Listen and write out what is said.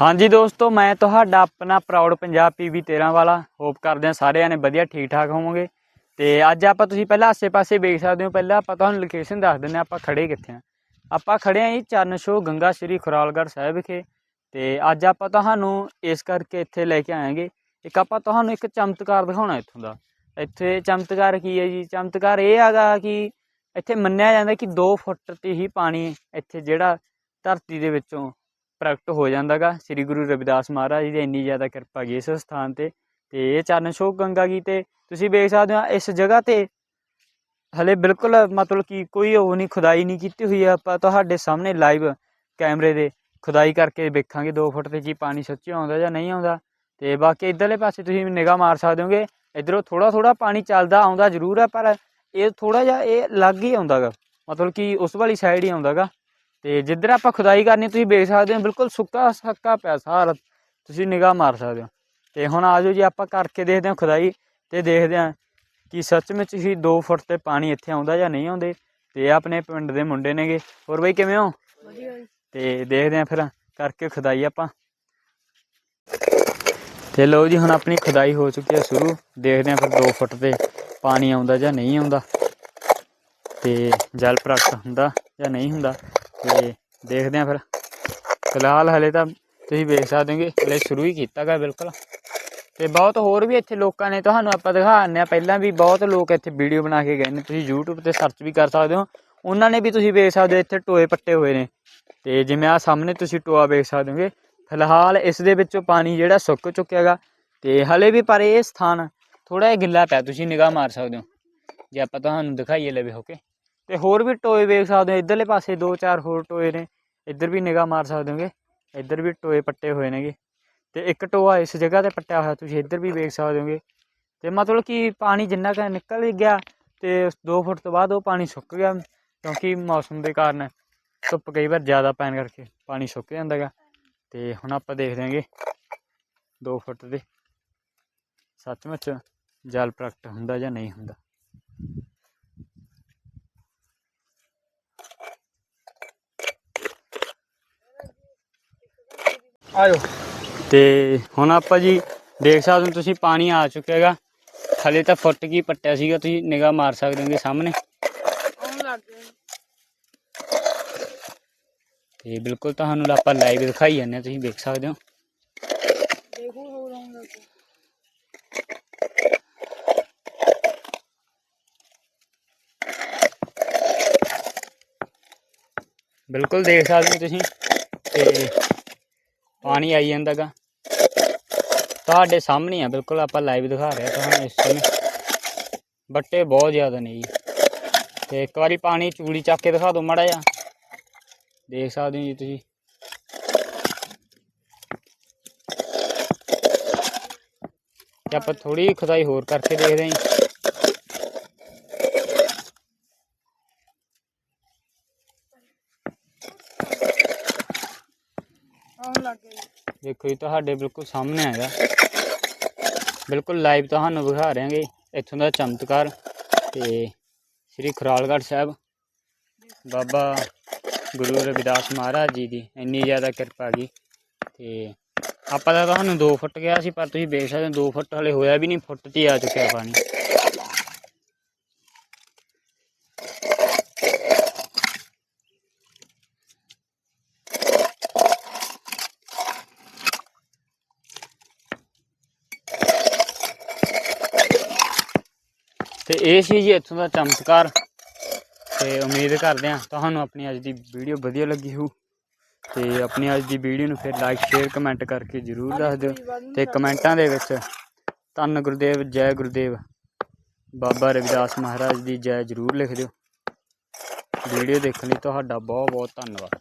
ਹਾਂਜੀ ਦੋਸਤੋ, ਮੈਂ ਤੁਹਾਡਾ ਆਪਣਾ ਪ੍ਰਾਊਡ ਪੰਜਾਬ ਪੀਵੀ 13 ਵਾਲਾ। ਹੋਪ ਕਰਦੇ ਹਾਂ ਸਾਰਿਆਂ ਨੇ ਵਧੀਆ ਠੀਕ ਠਾਕ ਹੋਵੋਗੇ। ਤੇ ਅੱਜ ਆਪਾਂ ਤੁਸੀਂ ਪਹਿਲਾਂ ਆਸੇ-ਪਾਸੇ ਵੇਖ ਸਕਦੇ ਹੋ। ਪਹਿਲਾਂ ਆਪਾਂ ਤੁਹਾਨੂੰ ਲੋਕੇਸ਼ਨ ਦੱਸ ਦਿੰਦੇ ਹਾਂ, ਆਪਾਂ ਖੜੇ ਕਿੱਥੇ ਆ ਆਪਾਂ ਖੜੇ ਆਂ ਜੀ ਚਰਨ ਸ਼ੋ ਗੰਗਾ ਸ਼੍ਰੀ ਖੁਰਾਲਗੜ੍ਹ ਸਾਹਿਬ ਵਿਖੇ। ਤੇ ਅੱਜ ਆਪਾਂ ਤੁਹਾਨੂੰ ਇਸ ਕਰਕੇ ਇੱਥੇ ਲੈ ਕੇ ਆਏਗੇ ਇੱਕ ਆਪਾਂ ਤੁਹਾਨੂੰ ਇੱਕ ਚਮਤਕਾਰ ਦਿਖਾਉਣਾ ਇੱਥੋਂ ਦਾ। ਇੱਥੇ ਚਮਤਕਾਰ ਕੀ ਹੈ ਜੀ? ਚਮਤਕਾਰ ਇਹ ਹੈਗਾ ਕਿ ਇੱਥੇ ਮੰਨਿਆ ਜਾਂਦਾ ਕਿ 2 ਫੁੱਟ ਤੇ ਹੀ ਪਾਣੀ ਇੱਥੇ ਜਿਹੜਾ ਧਰਤੀ ਦੇ ਵਿੱਚੋਂ ਪ੍ਰਗਟ ਹੋ ਜਾਂਦਾਗਾ। ਸ੍ਰੀ ਗੁਰੂ ਰਵਿਦਾਸ ਮਹਾਰਾਜ ਜੀ ਦੀ ਇੰਨੀ ਜ਼ਿਆਦਾ ਕਿਰਪਾ ਗਈ ਇਸ ਸਥਾਨ ਤੇ। ਤੇ ਇਹ ਚਰਨ ਛੋਹ ਗੰਗਾ ਕੀ ਤੇ ਤੁਸੀਂ ਵੇਖ ਸਕਦੇ ਹੋ ਇਸ ਜਗ੍ਹਾ ਤੇ ਹਲੇ ਬਿਲਕੁਲ ਮਤਲਬ ਕਿ ਕੋਈ ਉਹ ਨਹੀਂ, ਖੁਦਾਈ ਨਹੀਂ ਕੀਤੀ ਹੋਈ ਹੈ ਆਪਾਂ ਤੁਹਾਡੇ ਸਾਹਮਣੇ ਲਾਈਵ ਕੈਮਰੇ ਦੇ ਖੁਦਾਈ ਕਰਕੇ ਵੇਖਾਂਗੇ 2 ਫੁੱਟ ਤੇ ਜੀ ਪਾਣੀ ਸੱਚੀ ਆਉਂਦਾ ਜਾਂ ਨਹੀਂ ਆਉਂਦਾ। ਤੇ ਬਾਕੀ ਇਧਰਲੇ ਪਾਸੇ ਤੁਸੀਂ ਨਿਗਾਹ ਮਾਰ ਸਕਦੇ ਹੋਗੇ, ਇਧਰੋਂ ਥੋੜਾ ਥੋੜਾ ਪਾਣੀ ਚੱਲਦਾ ਆਉਂਦਾ ਜ਼ਰੂਰ ਹੈ ਪਰ ਇਹ ਥੋੜਾ ਜਿਹਾ ਇਹ ਲੱਗ ਹੀ ਆਉਂਦਾਗਾ। ਮਤਲਬ ਕਿ ਉਸ ਵਾਲੀ ਸਾਈਡ ਹੀ ਆਉਂਦਾਗਾ। ਤੇ ਜਿੱਧਰ ਆਪਾਂ ਖੁਦਾਈ ਕਰਨੀ ਤੁਸੀਂ ਵੇਖ ਸਕਦੇ ਹੋ ਬਿਲਕੁਲ ਸੁੱਕਾ ਸੱਕਾ ਪਿਆ ਸਾਰਾ ਤੁਸੀਂ ਨਿਗਾਹ ਮਾਰ ਸਕਦੇ ਹੋ। ਤੇ ਹੁਣ ਆਜੋ ਜੀ ਆਪਾਂ ਕਰਕੇ ਦੇਖਦੇ ਹਾਂ ਖੁਦਾਈ ਤੇ ਦੇਖਦੇ ਹਾਂ ਕਿ ਸੱਚ ਵਿੱਚ ਹੀ 2 ਫੁੱਟ ਤੇ ਪਾਣੀ ਇੱਥੇ ਆਉਂਦਾ ਜਾਂ ਨਹੀਂ ਆਉਂਦੇ। ਤੇ ਆਪਣੇ ਪਿੰਡ ਦੇ ਮੁੰਡੇ ਨੇਗੇ। ਹੋਰ ਬਈ ਕਿਵੇਂ ਹੋ? ਤੇ ਦੇਖਦੇ ਹਾਂ ਫਿਰ ਕਰਕੇ ਖੁਦਾਈ ਆਪਾਂ। ਤੇ ਲਓ ਜੀ ਹੁਣ ਆਪਣੀ ਖੁਦਾਈ ਹੋ ਚੁੱਕੀ ਹੈ ਸ਼ੁਰੂ। ਦੇਖਦੇ ਹਾਂ ਫਿਰ 2 ਫੁੱਟ ਤੇ ਪਾਣੀ ਆਉਂਦਾ ਜਾਂ ਨਹੀਂ ਆਉਂਦਾ। ਤੇ ਜਲ ਪ੍ਰਾਪਤ ਹੁੰਦਾ ਜਾਂ ਨਹੀਂ ਹੁੰਦਾ। ਤੇ ਦੇਖਦੇ ਹਾਂ ਫਿਰ। ਫਿਲਹਾਲ ਹਲੇ ਤਾਂ ਤੁਸੀਂ ਵੇਖ ਸਕਦੇ ਹੋਗੇ ਹਲੇ ਸ਼ੁਰੂ ਹੀ ਕੀਤਾ ਗਾ ਬਿਲਕੁਲ। ਤੇ ਬਹੁਤ ਹੋਰ ਵੀ ਇੱਥੇ ਲੋਕਾਂ ਨੇ ਤੁਹਾਨੂੰ ਆਪਾਂ ਦਿਖਾਉਂਦੇ ਆ ਪਹਿਲਾਂ ਵੀ ਬਹੁਤ ਲੋਕ ਇੱਥੇ ਵੀਡੀਓ ਬਣਾ ਕੇ ਗਏ ਨੇ। ਤੁਸੀਂ YouTube ਤੇ ਸਰਚ ਵੀ ਕਰ ਸਕਦੇ ਹੋ। ਉਹਨਾਂ ਨੇ ਵੀ ਤੁਸੀਂ ਵੇਖ ਸਕਦੇ ਹੋ ਇੱਥੇ ਟੋਏ ਪੱਟੇ ਹੋਏ ਨੇ। ਤੇ ਜਿਵੇਂ ਆ ਸਾਹਮਣੇ ਤੁਸੀਂ ਟੋਆ ਵੇਖ ਸਕਦੇ ਹੋਗੇ ਫਿਲਹਾਲ ਇਸ ਦੇ ਵਿੱਚੋਂ ਪਾਣੀ ਜਿਹੜਾ ਸੁੱਕ ਚੁੱਕਿਆ ਹੈਗਾ ਤੇ ਹਲੇ ਵੀ ਪਰ ਇਹ ਸਥਾਨ ਥੋੜਾ ਜਿਹਾ ਗਿੱਲਾ ਪਿਆ। ਤੁਸੀਂ ਨਿਗਾਹ ਮਾਰ ਸਕਦੇ ਹੋ। ਜੇ ਆਪਾਂ ਤੁਹਾਨੂੰ ਦਿਖਾਈਏ ਲਵੇ ਹੋ ਕੇ। ਤੇ ਹੋਰ ਵੀ ਟੋਏ ਵੇਖ ਸਕਦੇ ਹੋ, ਇਧਰਲੇ ਪਾਸੇ ਦੋ ਚਾਰ ਹੋਰ ਟੋਏ ਨੇ, ਇੱਧਰ ਵੀ ਨਿਗਾਹ ਮਾਰ ਸਕਦੇ ਹੋਗੇ, ਇੱਧਰ ਵੀ ਟੋਏ ਪੱਟੇ ਹੋਏ ਨੇਗੇ, ਤੇ ਇੱਕ ਟੋਆ ਇਸ ਜਗ੍ਹਾ ਤੇ ਪੱਟਿਆ ਹੋਇਆ, ਤੁਸੀਂ ਇੱਧਰ ਵੀ ਵੇਖ ਸਕਦੇ ਹੋਗੇ, ਤੇ ਮਤਲਬ ਕਿ ਪਾਣੀ ਜਿੰਨਾ ਕੁ ਨਿਕਲ ਗਿਆ, ਤੇ 2 ਫੁੱਟ ਤੋਂ ਬਾਅਦ ਉਹ ਪਾਣੀ ਸੁੱਕ ਗਿਆ, ਕਿਉਂਕਿ ਮੌਸਮ ਦੇ ਕਾਰਨ ਧੁੱਪ ਕਈ ਵਾਰ ਜ਼ਿਆਦਾ ਪੈਣ ਕਰਕੇ ਪਾਣੀ ਸੁੱਕ ਜਾਂਦਾ ਗਾ, ਤੇ ਹੁਣ ਆਪਾਂ ਦੇਖਦੇ ਹਾਂਗੇ 2 ਫੁੱਟ ਦੇ, ਸੱਚਮੁੱਚ ਜਲ ਪ੍ਰਗਟ ਹੁੰਦਾ ਜਾਂ ਨਹੀਂ ਹੁੰਦਾ। ਆਜੋ। ਤੇ ਹੁਣ ਆਪਾਂ ਜੀ ਦੇਖ ਸਕਦੇ ਹੋ ਤੁਸੀਂ ਪਾਣੀ ਆ ਚੁੱਕਿਆ ਹੈਗਾ। ਹਲੇ ਤਾਂ ਫੁੱਟ ਕੀ ਪੱਟਿਆ ਸੀਗਾ ਤੁਸੀਂ ਨਿਗਾਹ ਮਾਰ ਸਕਦੇ ਹੋਗੇ ਸਾਹਮਣੇ। ਆਉਣ ਲੱਗ ਗਏ। ਤੇ ਬਿਲਕੁਲ ਤੁਹਾਨੂੰ ਆਪਾਂ ਲਾਈਵ ਦਿਖਾਈ ਜਾਂਦੇ ਹਾਂ ਤੁਸੀਂ ਵੇਖ ਸਕਦੇ ਹੋ। ਦੇਖੋ ਹੋਰ ਆਉਣ ਲੱਗ ਗਏ। ਬਿਲਕੁਲ ਦੇਖ ਸਕਦੇ ਹੋ ਤੁਸੀਂ। ਤੇ ਪਾਣੀ ਆਈ ਜਾਂਦਾ ਗਾ ਤੁਹਾਡੇ ਸਾਹਮਣੇ ਆ ਬਿਲਕੁਲ ਆਪਾਂ ਲਾਈਵ ਦਿਖਾ ਰਹੇ ਹਾਂ ਤੁਹਾਨੂੰ ਇਸ ਸਮੇਂ ਬੱਟੇ ਬਹੁਤ ਜ਼ਿਆਦਾ ਨੇ ਜੀ ਤੇ ਇੱਕ ਵਾਰੀ ਪਾਣੀ ਚੂੜੀ ਚੱਕ ਕੇ ਦਿਖਾ ਦਿਓ ਮਾੜਾ ਜਿਹਾ ਦੇਖ ਸਕਦੇ ਹੋ ਜੀ ਤੁਸੀਂ ਤੇ ਆਪਾਂ ਥੋੜੀ ਖੁਦਾਈ ਹੋਰ ਕਰਕੇ ਦੇਖਦੇ ਹਾਂ ਜੀ ਆਉਣ ਲੱਗ ਗਏ ਦੇਖੋ ਜੀ, ਤੁਹਾਡੇ ਬਿਲਕੁਲ ਸਾਹਮਣੇ ਹੈਗਾ। ਬਿਲਕੁਲ ਲਾਈਵ ਤੁਹਾਨੂੰ ਵਿਖਾ ਰਹੇ ਇੱਥੋਂ ਦਾ ਚਮਤਕਾਰ ਤੇ ਸ੍ਰੀ ਖੁਰਾਲਗੜ੍ਹ ਸਾਹਿਬ। ਬਾਬਾ ਗੁਰੂ ਰਵਿਦਾਸ ਮਹਾਰਾਜ ਜੀ ਦੀ ਇੰਨੀ ਜ਼ਿਆਦਾ ਕਿਰਪਾ ਗਈ ਤੇ ਆਪਾਂ ਤਾਂ ਤੁਹਾਨੂੰ 2 ਫੁੱਟ ਗਿਆ ਸੀ, ਪਰ ਤੁਸੀਂ ਵੇਖ ਸਕਦੇ ਹੋ 2 ਫੁੱਟ ਹਲੇ ਹੋਇਆ ਵੀ ਨਹੀਂ, ਫੁੱਟ 'ਤੇ ਹੀ ਆ ਚੁੱਕਿਆ ਪਾਣੀ। ਤੇ ਇਹ ਸੀ ਜੀ ਇੱਥੋਂ ਦਾ ਚਮਤਕਾਰ। ਤੇ ਉਮੀਦ ਕਰਦੇ ਹਾਂ ਤੁਹਾਨੂੰ ਆਪਣੀ ਅੱਜ ਦੀ ਵੀਡੀਓ ਵਧੀਆ ਲੱਗੀ ਹੋਊ। ਤੇ ਆਪਣੀ ਅੱਜ ਦੀ ਵੀਡੀਓ ਨੂੰ ਫਿਰ ਲਾਈਕ ਸ਼ੇਅਰ ਕਮੈਂਟ ਕਰਕੇ ਜਰੂਰ ਦੱਸ ਦਿਓ। ਤੇ ਕਮੈਂਟਾਂ ਦੇ ਵਿੱਚ ਧੰਨ ਗੁਰਦੇਵ, ਜੈ ਗੁਰਦੇਵ, ਬਾਬਾ ਰਵਿਦਾਸ ਮਹਾਰਾਜ ਦੀ ਜੈ ਜਰੂਰ ਲਿਖ ਦਿਓ। ਵੀਡੀਓ ਦੇਖਣ ਲਈ ਤੁਹਾਡਾ ਬਹੁਤ ਬਹੁਤ ਧੰਨਵਾਦ।